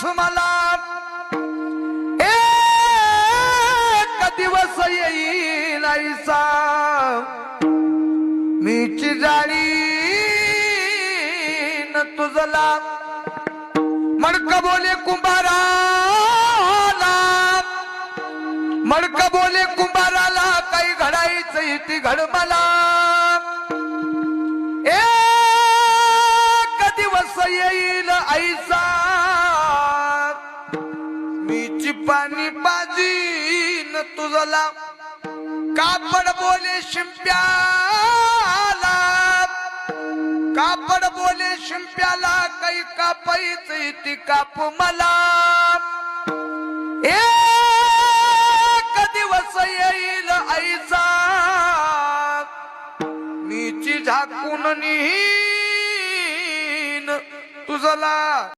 दिवस मला एक दिवस येईल आईसा मी चिजाळी न तुझला. मडक बोले कुंभाराला. मडक बोले कुंभाराला काही घडायचं ती घड मला. एक दिवस येईल आईसा मीची पाणी बाजीन तुझला. कापड बोले शिंप्याला. कापड बोले शिंप्याला काही कापायच ती काप मला. एक दिवस येईल आईचा. मीची झाकून निहीन तुझला.